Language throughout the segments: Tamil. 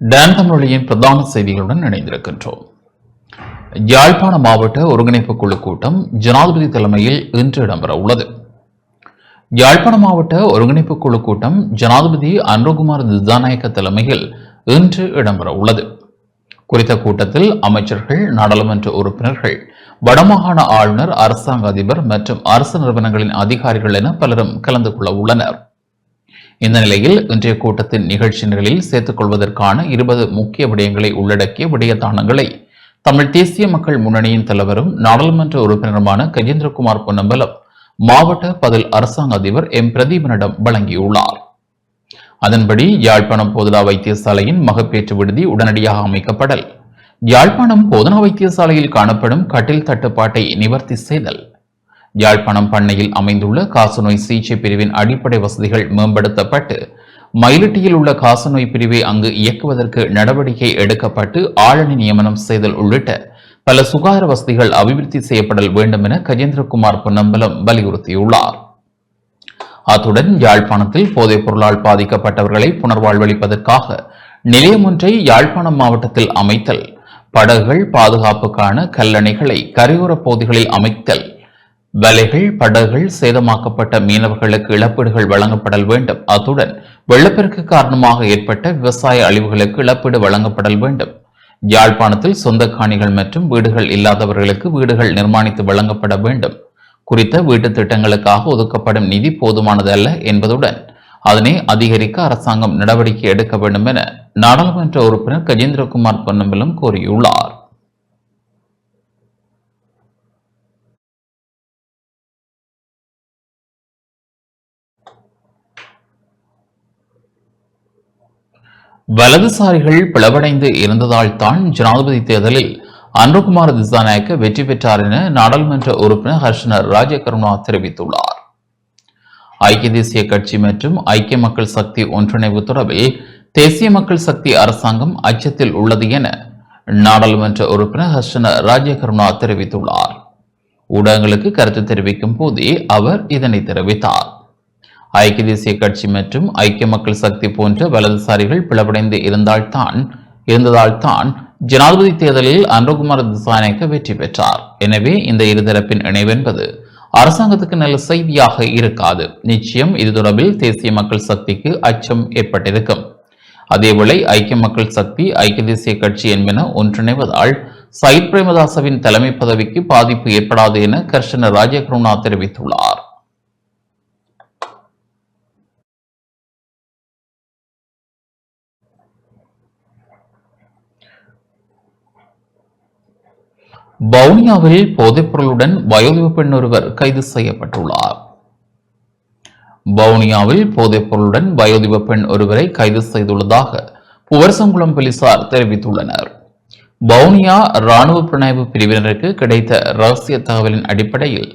டான் தமிழொலியின் பிரதான செய்திகளுடன் இணைந்திருக்கின்றோம். யாழ்ப்பாண மாவட்ட ஒருங்கிணைப்பு குழு கூட்டம் ஜனாதிபதி தலைமையில் இன்று இடம்பெற உள்ளது. யாழ்ப்பாண மாவட்ட ஒருங்கிணைப்பு குழு கூட்டம் ஜனாதிபதி அன்புகுமார் திசாநாயக்க தலைமையில் இன்று இடம்பெற உள்ளது. குறித்த கூட்டத்தில் அமைச்சர்கள் நாடாளுமன்ற உறுப்பினர்கள் வடமாகாண ஆளுநர் அரசாங்க அதிபர் மற்றும் அரசு நிறுவனங்களின் அதிகாரிகள் என பலரும் கலந்து கொள்ள உள்ளனர். இந்த நிலையில் இன்றைய கூட்டத்தின் நிகழ்ச்சி நிரலில் சேர்த்துக் கொள்வதற்கான இருபது முக்கிய விடயங்களை உள்ளடக்கிய விடயத்தானங்களை தமிழ் தேசிய மக்கள் முன்னணியின் தலைவரும் நாடாளுமன்ற உறுப்பினருமான கஜேந்திரகுமார் பொன்னம்பலம் மாவட்ட பதில் அரசாங்க அதிபர் எம். பிரதீபனிடம் வழங்கியுள்ளார். அதன்படி யாழ்ப்பாணம் போதனா வைத்தியசாலையின் மகப்பேற்று விடுதி உடனடியாக அமைக்கப்படல் யாழ்ப்பாணம் போதனா வைத்தியசாலையில் காணப்படும் கட்டில் தட்டுப்பாட்டை நிவர்த்தி செய்தல் யாழ்ப்பாணம் பண்ணையில் அமைந்துள்ள காசநோய் சிகிச்சை பிரிவின் அடிப்படை வசதிகள் மேம்படுத்தப்பட்டு மயிலட்டியில் உள்ள காசநோய் பிரிவை அங்கு இயக்குவதற்கு நடவடிக்கை எடுக்கப்பட்டு ஆளணி நியமனம் செய்தல் உள்ளிட்ட பல சுகாதார வசதிகள் அபிவிருத்தி செய்யப்படல் வேண்டும் என கஜேந்திரகுமார் பொன்னம்பலம் வலியுறுத்தியுள்ளார். அத்துடன் யாழ்ப்பாணத்தில் போதைப் பொருளால் பாதிக்கப்பட்டவர்களை புனர்வாழ்வளிப்பதற்காக நிலையம் ஒன்றை யாழ்ப்பாணம் மாவட்டத்தில் அமைத்தல் படகுகள் பாதுகாப்புக்கான கல்லணைகளை கரையோரப் பகுதிகளில் அமைத்தல் வலைகள் படகுகள் சேதமாக்கப்பட்ட மீனவர்களுக்கு இழப்பீடுகள் வழங்கப்படல் வேண்டும். அத்துடன் வெள்ளப்பெருக்கு காரணமாக ஏற்பட்ட விவசாய அழிவுகளுக்கு இழப்பீடு வழங்கப்படல் வேண்டும். யாழ்ப்பாணத்தில் சொந்த காணிகள் மற்றும் வீடுகள் இல்லாதவர்களுக்கு வீடுகள் நிர்மாணித்து வழங்கப்பட வேண்டும். குறித்த வீட்டுத் திட்டங்களுக்காக ஒதுக்கப்படும் நிதி போதுமானதல்ல என்பதுடன் அதனை அதிகரிக்க அரசாங்கம் நடவடிக்கை எடுக்க வேண்டும் என நாடாளுமன்ற உறுப்பினர் கஜேந்திரகுமார் பொன்னம்பலம் கோரியுள்ளார். வலதுசாரிகள் பிளவடைந்து இருந்ததால் தான் ஜனாதிபதி தேர்தலில் அனுகுமார் திசாநாயக்க வெற்றி பெற்றார் என நாடாளுமன்ற உறுப்பினர் ஹர்ஷனர் ராஜகருணா தெரிவித்துள்ளார். ஐக்கிய தேசிய கட்சி மற்றும் ஐக்கிய மக்கள் சக்தி ஒன்றிணைவு தொடர்பில் தேசிய மக்கள் சக்தி அரசாங்கம் அச்சத்தில் உள்ளது என நாடாளுமன்ற உறுப்பினர் ஹர்ஷன ராஜகருணா தெரிவித்துள்ளார். ஊடகங்களுக்கு கருத்து தெரிவிக்கும் போதே அவர் இதனை தெரிவித்தார். ஐக்கிய தேசிய கட்சி மற்றும் ஐக்கிய மக்கள் சக்தி போன்ற வலதுசாரிகள் பிளவடைந்து இருந்தால்தான் இருந்ததால்தான் ஜனாதிபதி தேர்தலில் அனுகுமார் திசாநாயக்க வெற்றி பெற்றார். எனவே இந்த இருதரப்பின் இணைவென்பது அரசாங்கத்துக்கு நல்ல செய்தியாக இருக்காது. நிச்சயம் இது தொடர்பில் தேசிய மக்கள் சக்திக்கு அச்சம் ஏற்பட்டிருக்கும். அதேவேளை ஐக்கிய மக்கள் சக்தி ஐக்கிய தேசிய கட்சி என்பன ஒன்றிணைவதால் சயித் பிரேமதாசவின் தலைமை பதவிக்கு பாதிப்பு ஏற்படாது என கர்ஷன ராஜகருணா தெரிவித்துள்ளார். வவுனியாவில் போதைப்பொருளுடன் வயோதிப பெண் ஒருவர் கைது செய்யப்பட்டுள்ளார். வவுனியாவில் போதைப்பொருளுடன் வயோதிப பெண் ஒருவரை கைது செய்துள்ளதாக புவர்சங்குளம் போலீசார் தெரிவித்துள்ளனர். வவுனியா ராணுவ புலனாய்வு பிரிவினருக்கு கிடைத்த ரகசிய தகவலின் அடிப்படையில்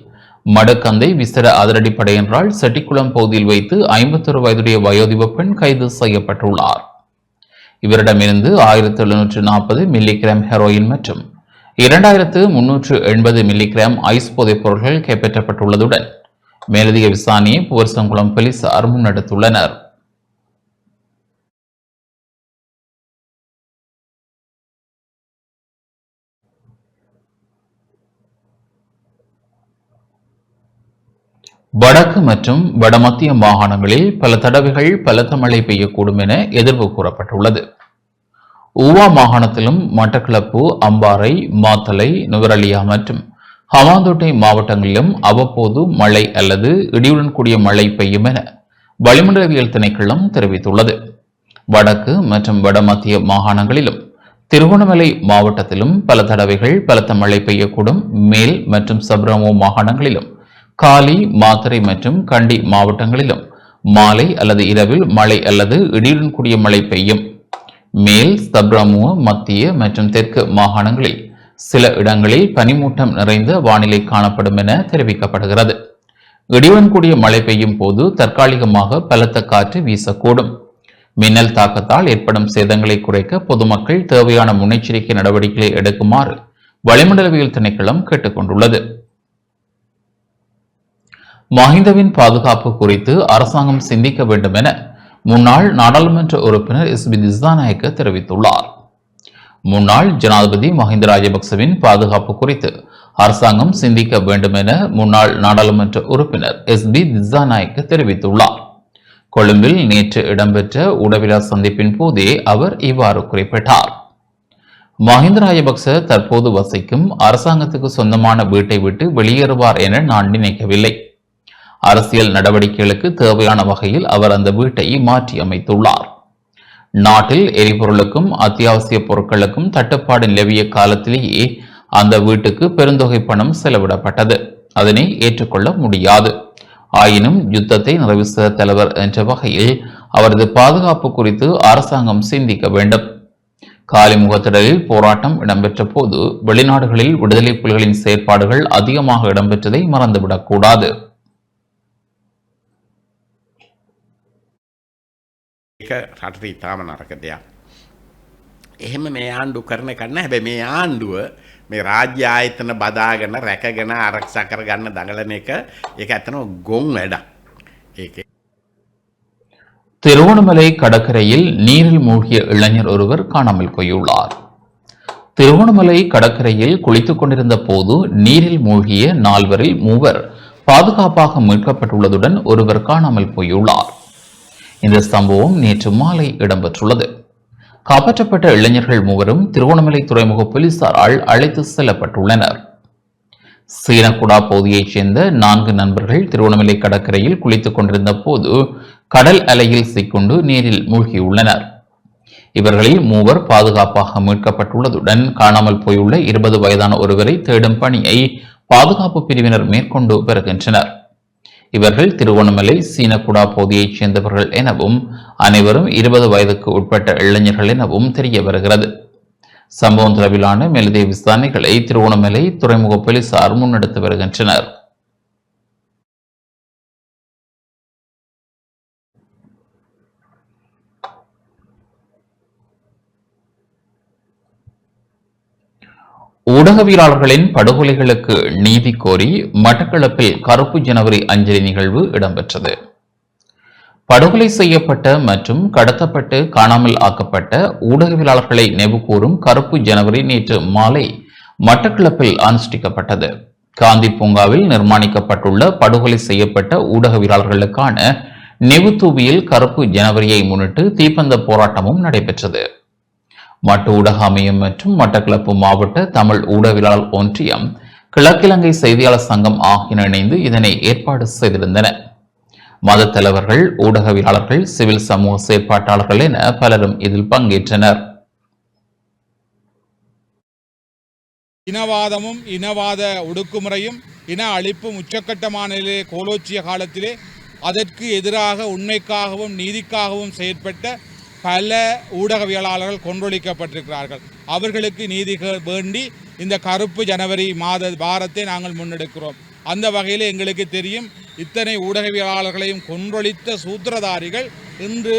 மடக்கந்தை விசர அதிரடிப்படை என்றால் செட்டிக்குளம் பகுதியில் வைத்து ஐம்பத்தொரு வயதுடைய வயோதிப பெண் கைது செய்யப்பட்டுள்ளார். இவரிடமிருந்து ஆயிரத்தி எழுநூற்று நாற்பது மில்லிகிராம் ஹெரோயின் மற்றும் இரண்டாயிரத்து முன்னூற்று எண்பது மில்லிகிராம் ஐஸ் போதைப் பொருட்கள் கைப்பற்றப்பட்டுள்ளதுடன் மேலதிக விசாரணையை புவர்சங்குளம் போலீசார் முன்னெடுத்துள்ளனர். வடக்கு மற்றும் வடமத்திய மாகாணங்களில் பல தடவைகள் பலத்த மழை பெய்யக்கூடும் என எதிர்வு கூறப்பட்டுள்ளது. ஊவா மாகாணத்திலும் மட்டக்களப்பு அம்பாறை மாத்தலை நுவரலியா மற்றும் ஹமாந்தோட்டை மாவட்டங்களிலும் அவ்வப்போது மழை அல்லது இடியுடன் கூடிய மழை பெய்யும் என வளிமண்டலவியல் திணைக்களம் தெரிவித்துள்ளது. வடக்கு மற்றும் வடமத்திய மாகாணங்களிலும் திருகோணமலை மாவட்டத்திலும் பல தடவைகள் பலத்த மழை பெய்யக்கூடும். மேல் மற்றும் சப்ரமோ மாகாணங்களிலும் காலி மாத்தரை மற்றும் கண்டி மாவட்டங்களிலும் மாலை அல்லது இரவில் மழை அல்லது இடியுடன் கூடிய மழை பெய்யும். மேல் சப்ரமுவ மத்திய மற்றும் தெற்கு மாகாணங்களில் சில இடங்களில் பனிமூட்டம் நிறைந்த வானிலை காணப்படும் என தெரிவிக்கப்படுகிறது. இடியுடன் கூடிய மழை பெய்யும் போது தற்காலிகமாக பலத்த காற்று வீசக்கூடும். மின்னல் தாக்கத்தால் ஏற்படும் சேதங்களை குறைக்க பொதுமக்கள் தேவையான முன்னெச்சரிக்கை நடவடிக்கைகளை எடுக்குமாறு வளிமண்டலவியல் திணைக்களம் கேட்டுக்கொண்டுள்ளது. மஹிந்தவின் பாதுகாப்பு குறித்து அரசாங்கம் சிந்திக்க வேண்டும் என முன்னாள் நாடாளுமன்ற உறுப்பினர் எஸ் பி திசாநாயக்க தெரிவித்துள்ளார். முன்னாள் ஜனாதிபதி மஹிந்த ராஜபக்சவின் பாதுகாப்பு குறித்து அரசாங்கம் சிந்திக்க வேண்டும் என முன்னாள் நாடாளுமன்ற உறுப்பினர் எஸ் பி திசாநாயக்க தெரிவித்துள்ளார். கொழும்பில் நேற்று இடம்பெற்ற உடவிலா சந்திப்பின் போதே அவர் இவ்வாறு குறிப்பிட்டார். மஹிந்த ராஜபக்ச தற்போது வசிக்கும் அரசாங்கத்துக்கு சொந்தமான வீட்டை விட்டு வெளியேறுவார் என நான் நினைக்கவில்லை. அரசியல் நடவடிக்கைகளுக்கு தேவையான வகையில் அவர் அந்த வீட்டை மாற்றி அமைத்துள்ளார் நாட்டில் எரிபொருளுக்கும் அத்தியாவசிய பொருட்களுக்கும் தட்டுப்பாடு நிலவிய காலத்திலேயே அந்த வீட்டுக்கு பெருந்தொகை பணம் செலவிடப்பட்டது. அதனை ஏற்றுக்கொள்ள முடியாது. ஆயினும் யுத்தத்தை நிறைவு செய்த தலைவர் என்ற வகையில் அவரது பாதுகாப்பு குறித்து அரசாங்கம் சிந்திக்க வேண்டும். காலிமுகத்திடலில் போராட்டம் இடம்பெற்ற போது வெளிநாடுகளில் விடுதலை புலிகளின் செயற்பாடுகள் அதிகமாக இடம்பெற்றதை மறந்துவிடக்கூடாது ඒක රටට ඉතාම නරක දෙයක්. එහෙම මේ ආණ්ඩු කරන කන්න හැබැ මේ ආණ්ඩුව මේ රාජ්‍ය ආයතන බදාගන්න රැකගෙන ආරක්ෂා කරගන්න දඟලන එක ඒක ඇතන ගොන් වැඩක්. ඒක திருவோணமலை கடற்கரையில் நீரில் மூழ்கிய இளைஞர் ஒருவர் காணாமல் போயுள்ளார் திருவோணமலை கடற்கரையில் குளித்துக் கொண்டிருந்த போது நீரில் மூழ்கிய நால்வரில் மூவர் பாதுகாப்பாக மீட்கப்பட்டுள்ளதுடன் ஒருவர் காணாமல் போயுள்ளார் இந்த சம்பவம் நேற்று மாலை இடம்பெற்றுள்ளது. காப்பாற்றப்பட்ட இளைஞர்கள் மூவரும் திருவண்ணாமலை துறைமுக போலீசாரால் அழைத்து செல்லப்பட்டுள்ளனர். சீனகுடா பகுதியைச் சேர்ந்த நான்கு நண்பர்கள் திருவண்ணாமலை கடற்கரையில் குளித்துக் கொண்டிருந்த போது கடல் அலையில் சிக்கொண்டு நீரில் மூழ்கியுள்ளனர். இவர்களில் மூவர் பாதுகாப்பாக மீட்கப்பட்டுள்ளதுடன் காணாமல் போயுள்ள இருபது வயதான ஒருவரை தேடும் பணியை பாதுகாப்பு பிரிவினர் மேற்கொண்டு வருகின்றனர். இவர்கள் திருவண்ணாமலை சீனகுடா பகுதியைச் சேர்ந்தவர்கள் எனவும் அனைவரும் இருபது வயதுக்கு உட்பட்ட இளைஞர்கள் எனவும் தெரிய வருகிறது. சம்பவம் தொடர்பிலான மேலதிக விசாரணைகளை திருவோணமலை துறைமுக போலீசார் முன்னெடுத்து வருகின்றனர். ஊடகவியலாளர்களின் படுகொலைகளுக்கு நீதி கோரி மட்டக்களப்பில் கருப்பு ஜனவரி அஞ்சலி நிகழ்வு இடம்பெற்றது. படுகொலை செய்யப்பட்ட மற்றும் கடத்தப்பட்டு காணாமல் ஆக்கப்பட்ட ஊடகவியலாளர்களை நினைவுகூரும் கருப்பு ஜனவரி நேற்று மாலை மட்டக்களப்பில் அனுஷ்டிக்கப்பட்டது. காந்தி பூங்காவில் நிர்மாணிக்கப்பட்டுள்ள படுகொலை செய்யப்பட்ட ஊடகவியலாளர்களுக்கான நெவுத்தூவியில் கருப்பு ஜனவரியை முன்னிட்டு தீப்பந்த போராட்டமும் நடைபெற்றது. மட்டு ஊடக அமையம் மற்றும் மட்டக்களப்பு மாவட்ட தமிழ் ஊடகவியலாளர் ஒன்றியம் கிழக்கிழங்கை செய்தியாளர் சங்கம் ஆகியன இணைந்து இதனை ஏற்பாடு செய்திருந்தன. மத தலைவர்கள் ஊடகவியலாளர்கள் சிவில் சமூக செயற்பாட்டாளர்கள் என பலரும் இதில் பங்கேற்றனர். இனவாதமும் இனவாத ஒடுக்குமுறையும் இன அழிப்பும் உச்சக்கட்டமான நிலையிலே கோலோச்சிய காலத்திலே அதற்கு எதிராக உண்மைக்காகவும் நீதிக்காகவும் செயற்பட்ட பல ஊடகவியலாளர்கள் கொன்றொழிக்கப்பட்டிருக்கிறார்கள். அவர்களுக்கு நீதி வேண்டி இந்த கருப்பு ஜனவரி மாத வாரத்தை நாங்கள் முன்னெடுக்கிறோம். அந்த வகையில் எங்களுக்கு தெரியும் இத்தனை ஊடகவியலாளர்களையும் கொன்றொழித்த சூத்திரதாரிகள் இன்று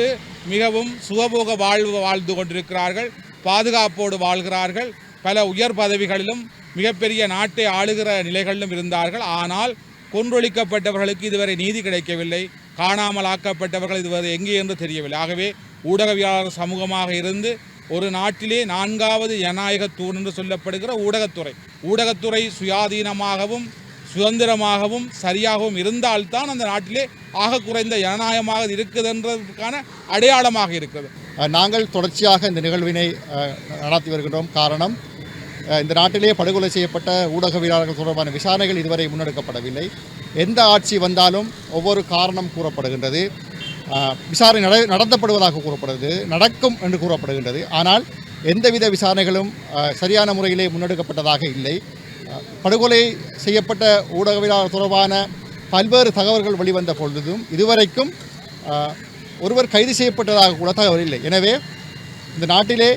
மிகவும் சுகபோக வாழ்வு வாழ்ந்து கொண்டிருக்கிறார்கள் பாதுகாப்போடு வாழ்கிறார்கள். பல உயர் பதவிகளிலும் மிகப்பெரிய நாட்டை ஆளுகிற நிலைகளிலும் இருந்தார்கள். ஆனால் கொன்றொழிக்கப்பட்டவர்களுக்கு இதுவரை நீதி கிடைக்கவில்லை காணாமல் ஆக்கப்பட்டவர்கள் இதுவரை எங்கே என்று தெரியவில்லை. ஆகவே ஊடகவியலாளர் சமூகமாக இருந்து ஒரு நாட்டிலே நான்காவது ஜனநாயக தூண் என்று சொல்லப்படுகிற ஊடகத்துறை. ஊடகத்துறை சுயாதீனமாகவும் சுதந்திரமாகவும் சரியாகவும் இருந்தால்தான் அந்த நாட்டிலே ஆக குறைந்த ஜனநாயகமாக இருக்குதுன்றதுக்கான அடையாளமாக இருக்கிறது. நாங்கள் தொடர்ச்சியாக இந்த நிகழ்வினை நடத்தி வருகின்றோம். காரணம் இந்த நாட்டிலே படுகொலை செய்யப்பட்ட ஊடகவியலாளர்கள் தொடர்பான விசாரணைகள் இதுவரை முன்னெடுக்கப்படவில்லை. எந்த ஆட்சி வந்தாலும் ஒவ்வொரு காரணம் கூறப்படுகின்றது. விசாரணை நட நடத்தப்படுவதாக கூறப்படுது நடக்கும் என்று கூறப்படுகின்றது. ஆனால் எந்தவித விசாரணைகளும் சரியான முறையிலே முன்னெடுக்கப்பட்டதாக இல்லை. படுகொலை செய்யப்பட்ட ஊடகவியலாளர் தொடர்பான பல்வேறு தகவல்கள் வெளிவந்த பொழுதும் இதுவரைக்கும் ஒருவர் கைது செய்யப்பட்டதாக கூட தகவல் இல்லை. எனவே இந்த நாட்டிலே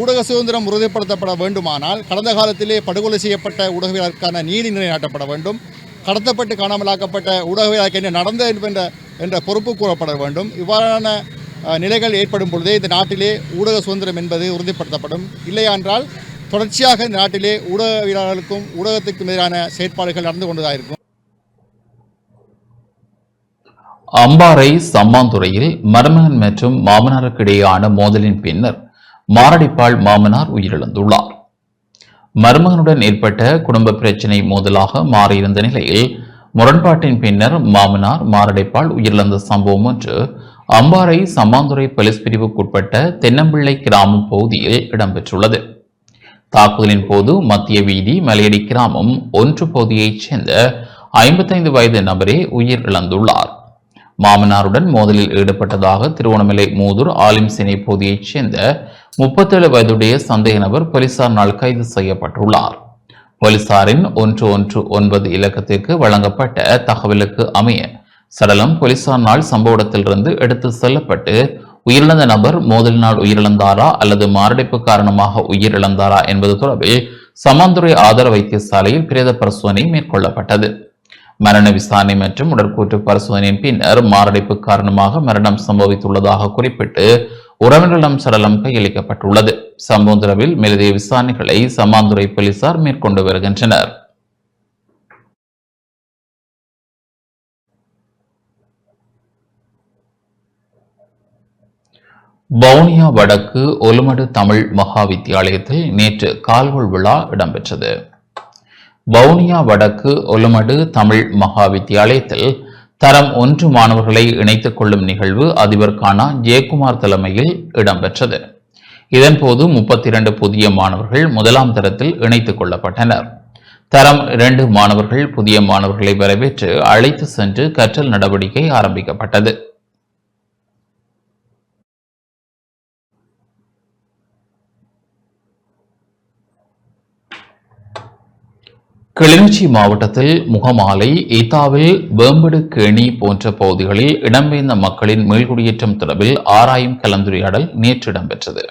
ஊடக சுதந்திரம் உறுதிப்படுத்தப்பட வேண்டுமானால் கடந்த காலத்திலே படுகொலை செய்யப்பட்ட ஊடகவியலாளருக்கான நீதி நிலைநாட்டப்பட வேண்டும். கடத்தப்பட்டு காணாமலாக்கப்பட்ட ஊடகவியலாளருக்கு என்ன நடந்தது என்ற என்ற பொறுப்பு கூறப்பட வேண்டும். இவ்வாறான நிலைகள் ஏற்படும் பொழுதே இந்த நாட்டிலே ஊடக சுதந்திரம் என்பது உறுதிப்படுத்தப்படும். இல்லையென்றால் தொடர்ச்சியாக இந்த நாட்டிலே ஊடகவியலாளர்களுக்கும் ஊடகத்துக்கும் எதிரான செயற்பாடுகள் நடந்து கொண்டதாக இருக்கும். அம்பாறை சம்மாந்துறையில் மருமகன் மற்றும் மாமனாருக்கு இடையேயான மோதலின் பின்னர் மாரடைப்பால் மாமனார் உயிரிழந்துள்ளார். மருமகனுடன் ஏற்பட்ட குடும்ப பிரச்சினை மோதலாக மாறியிருந்த நிலையில் முரண்பாட்டின் பின்னர் மாமனார் மாரடைப்பால் உயிரிழந்த சம்பவம் ஒன்று அம்பாறை சம்மாந்துறை போலீஸ் பிரிவுக்குட்பட்ட தென்னம்பிள்ளை கிராமம் பகுதியில் இடம்பெற்றுள்ளது. தாக்குதலின் போது மத்திய வீதி மலையடி கிராமம் ஒன்று பகுதியைச் சேர்ந்த ஐம்பத்தைந்து வயது நபரே உயிர் இழந்துள்ளார் மாமனாருடன் மோதலில் ஈடுபட்டதாக திருவண்ணாமலை மூதூர் ஆலிம்சினை பகுதியைச் சேர்ந்த முப்பத்தேழு வயதுடைய சந்தேக நபர் போலீசாரினால் கைது செய்யப்பட்டுள்ளார். போலீசாரின் ஒன்று ஒன்று ஒன்பது இலக்கத்திற்கு வழங்கப்பட்ட தகவலுக்கு அமைய சடலம் போலீசாரினால் சம்பவ இடத்திலிருந்து எடுத்து செல்லப்பட்டு உயிரிழந்த நபர் மோதலினால் உயிரிழந்தாரா அல்லது மாரடைப்பு காரணமாக உயிரிழந்தாரா என்பது தொடர்பில் சமாந்துறை ஆதார வைத்தியசாலையில் பிரேத பரிசோதனை மேற்கொள்ளப்பட்டது. மரண விசாரணை மற்றும் உடற்கூற்று பரிசோதனையின் பின்னர் மாரடைப்பு காரணமாக மரணம் சம்பவித்துள்ளதாக குறிப்பிட்டு உறவினரிடம் சடலம் கையளிக்கப்பட்டுள்ளது. சம்பவம் மேலதிய விசாரணைகளை சமாந்துறை போலீசார் மேற்கொண்டு வருகின்றனர். வவுனியா வடக்கு ஒலுமடு தமிழ் மகா வித்தியாலயத்தில் நேற்று கால்கொள் விழா இடம்பெற்றது. வவுனியா வடக்கு ஒலுமடு தமிழ் மகா வித்தியாலயத்தில் தரம் ஒன்று மாணவர்களை இணைத்துக் கொள்ளும் நிகழ்வு அதிபர் கானா ஜெயக்குமார் தலைமையில் இடம்பெற்றது. இதன்போது முப்பத்தி இரண்டு புதிய மாணவர்கள் முதலாம் தரத்தில் இணைத்துக் கொள்ளப்பட்டனர். தரம் இரண்டு மாணவர்கள் புதிய மாணவர்களை வரவேற்று அழைத்து சென்று கற்றல் நடவடிக்கை ஆரம்பிக்கப்பட்டது. கிளிநொச்சி மாவட்டத்தில் முகமாலை ஈத்தாவில் வேம்படு கேணி போன்ற பகுதிகளில் இடம்பெயர்ந்த மக்களின் மீள்குடியேற்றம் தொடர்பில் ஆராயும் கலந்துரையாடல் நேற்று இடம்பெற்றது.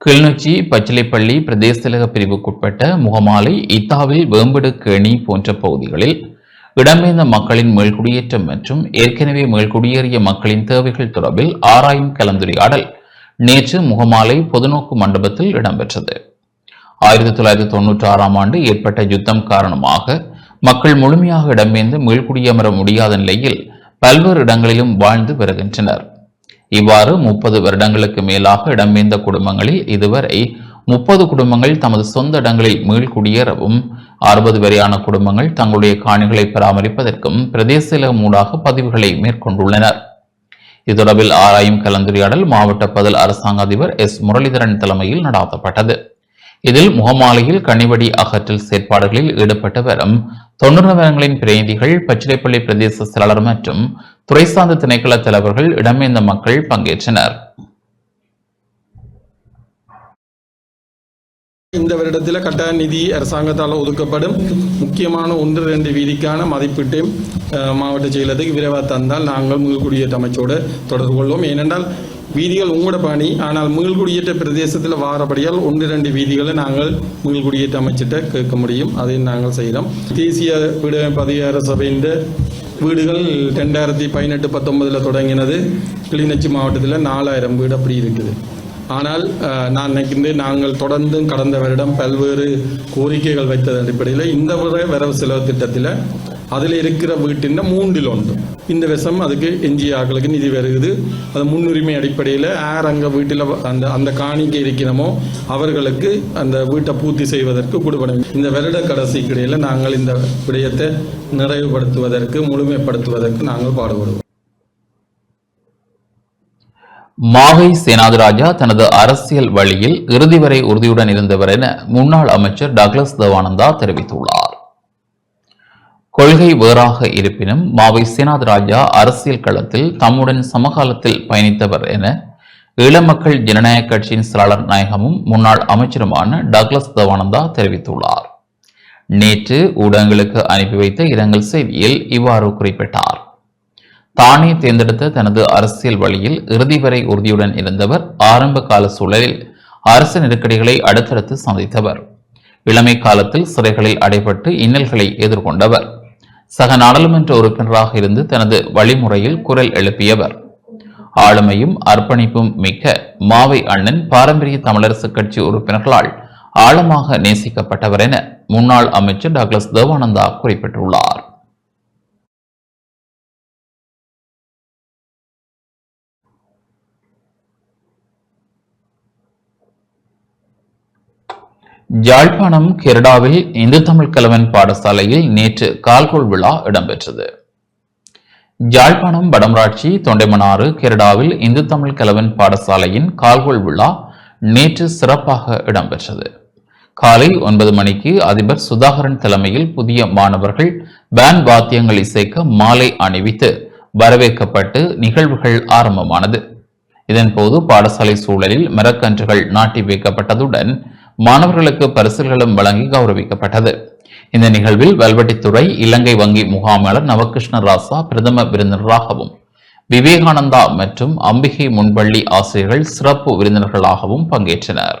கிளிநொச்சி பச்சிலைப்பள்ளி பிரதேசலக பிரிவுக்குட்பட்ட முகமாலை ஈத்தாவில் வேம்படு கேணி போன்ற பகுதிகளில் இடம்பெயர்ந்த மக்களின் மீள்குடியேற்றம் மற்றும் ஏற்கனவே மீள்குடியேறிய மக்களின் தேவைகள் தொடர்பில் ஆராயும் கலந்துரையாடல் நேற்று முகமாலை பொதுநோக்கு மண்டபத்தில் இடம்பெற்றது. ஆயிரத்தி தொள்ளாயிரத்தி தொன்னூற்றி ஆறாம் ஆண்டு ஏற்பட்ட யுத்தம் காரணமாக மக்கள் முழுமையாக இடம்பெயர்ந்து மீள்குடியமர முடியாத நிலையில் பல்வேறு இடங்களிலும் வாழ்ந்து வருகின்றனர். இவ்வாறு முப்பது வருடங்களுக்கு மேலாக இடம்பெயர்ந்த குடும்பங்களில் இதுவரை முப்பது குடும்பங்கள் தமது சொந்த இடங்களில் மீள்குடியேறவும் அறுபது வரையான குடும்பங்கள் தங்களுடைய காணிகளை பராமரிப்பதற்கும் பிரதேச மூடாக பதிவுகளை மேற்கொண்டுள்ளனர். இது தொடர்பில் ஆராயும் கலந்துரையாடல் மாவட்ட பதில் அரசாங்க அதிபர் எஸ். முரளிதரன் தலைமையில் நடாத்தப்பட்டது. இதில் முகமாலையில் கனிவடி அகற்றல் செயற்பாடுகளில் ஈடுபட்டு வரும் தொண்டுநிறுவனங்களின் பிரதிநிதிகள் பச்சிலைப்பள்ளி பிரதேச செயலாளர் மற்றும் துறை சார்ந்த திணைக்கள தலைவர்கள் இடமேந்த மக்கள் பங்கேற்றனர். இந்த வருடத்தில் கட்டாய நிதி அரசாங்கத்தால் ஒதுக்கப்படும் முக்கியமான ஒன்று ரெண்டு வீதிக்கான மதிப்பீட்டையும் மாவட்ட செயலத்துக்கு விரைவாக தந்தால் நாங்கள் மீள்குடியேற்ற அமைச்சோடு தொடர்பு கொள்வோம். ஏனென்றால் வீதிகள் உங்களோட பணி. ஆனால் மீள்குடியேற்ற பிரதேசத்தில் வாரபடியால் ஒன்று ரெண்டு வீதிகளை நாங்கள் மீள்குடியேற்ற அமைச்சிட்ட கேட்க முடியும். அதை நாங்கள் செய்தோம். தேசிய வீடமைப்பு அதிகார சபையின் வீடுகள் ரெண்டாயிரத்தி பதினெட்டு பத்தொன்பதில் தொடங்கினது. கிளிநொச்சி மாவட்டத்தில் நாலாயிரம் வீடு அப்படி இருக்குது. ஆனால் நான் நினைக்கின்றேன் நாங்கள் தொடர்ந்து கடந்த வருடம் பல்வேறு கோரிக்கைகள் வைத்தது அடிப்படையில் இந்த முறை வரவு செலவு திட்டத்தில் அதில் இருக்கிற வீட்டின் மூன்றில் ஒன்று. இந்த விஷம் அதுக்கு எஞ்சிய நிதி வருகுது அது முன்னுரிமை அடிப்படையில் யார் அங்கே வீட்டில் அந்த அந்த காணிக்கை இருக்கிறமோ அவர்களுக்கு அந்த வீட்டை பூர்த்தி செய்வதற்கு கொடுப்படும் இந்த வருட கடைசிக்கு இடையில் நாங்கள் இந்த விடயத்தை நிறைவுபடுத்துவதற்கு முழுமைப்படுத்துவதற்கு நாங்கள் பாடுபடுவோம். மாகை சேனாதிராஜா தனது அரசியல் வழியில் இறுதி வரை உறுதியுடன் இருந்தவர் என முன்னாள் அமைச்சர் டக்ளஸ் தேவானந்தா தெரிவித்துள்ளார். கொள்கை வேறாக இருப்பினும் மாவை சேனாதிராஜா அரசியல் களத்தில் தம்முடன் சமகாலத்தில் பயணித்தவர் என ஈழமக்கள் ஜனநாயக கட்சியின் செயலாளர் நாயகமும் முன்னாள் அமைச்சருமான டக்ளஸ் தவானந்தா தெரிவித்துள்ளார். நேற்று ஊடகங்களுக்கு அனுப்பி வைத்த இரங்கல் செய்தியில் இவ்வாறு குறிப்பிட்டார். தானே தேர்ந்தெடுத்த தனது அரசியல் வழியில் இறுதி வரை உறுதியுடன் இருந்தவர் ஆரம்ப கால சூழலில் அரசு நெருக்கடிகளை அடுத்தடுத்து சந்தித்தவர். இளமை காலத்தில் சிறைகளில் அடைபட்டு இன்னல்களை எதிர்கொண்டவர். சக நாடாளுமன்ற உறுப்பினராக இருந்து தனது வழிமுறையில் குரல் எழுப்பியவர். ஆளுமையும் அர்ப்பணிப்பும் மிக்க மாவை அண்ணன் பாரம்பரிய தமிழரசு கட்சி உறுப்பினர்களால் ஆழமாக நேசிக்கப்பட்டவர் என முன்னாள் அமைச்சர் டாக்டர் தேவானந்தா குறிப்பிட்டுள்ளார். யாழ்ப்பாணம் கெரடாவில் இந்து தமிழ் கலவன் பாடசாலையில் நேற்று கால்கோள் விழா இடம்பெற்றது. யாழ்ப்பாணம் வடமராட்சி தொண்டைமனாறு கெரடாவில் இந்து தமிழ் கலவன் பாடசாலையின் கால்கோள் விழா நேற்று சிறப்பாக இடம்பெற்றது. காலை ஒன்பது மணிக்கு அதிபர் சுதாகரன் தலைமையில் புதிய மாணவர்கள் பேண்ட் வாத்தியங்கள் இசைக்க மாலை அணிவித்து வரவேற்கப்பட்டு நிகழ்வுகள் ஆரம்பமானது. இதன்போது பாடசாலை சூழலில் மரக்கன்றுகள் நாட்டி வைக்கப்பட்டதுடன் மாணவர்களுக்கு பரிசுகளும் வழங்கி கௌரவிக்கப்பட்டது. இந்த நிகழ்வில் வல்வெட்டித்துறை இலங்கை வங்கி முகாமையாளர் நவகிருஷ்ண ராசா பிரதம விருந்தினராகவும் விவேகானந்தா மற்றும் அம்பிகை முன்பள்ளி ஆசிரியர்கள் சிறப்பு விருந்தினர்களாகவும் பங்கேற்றனர்.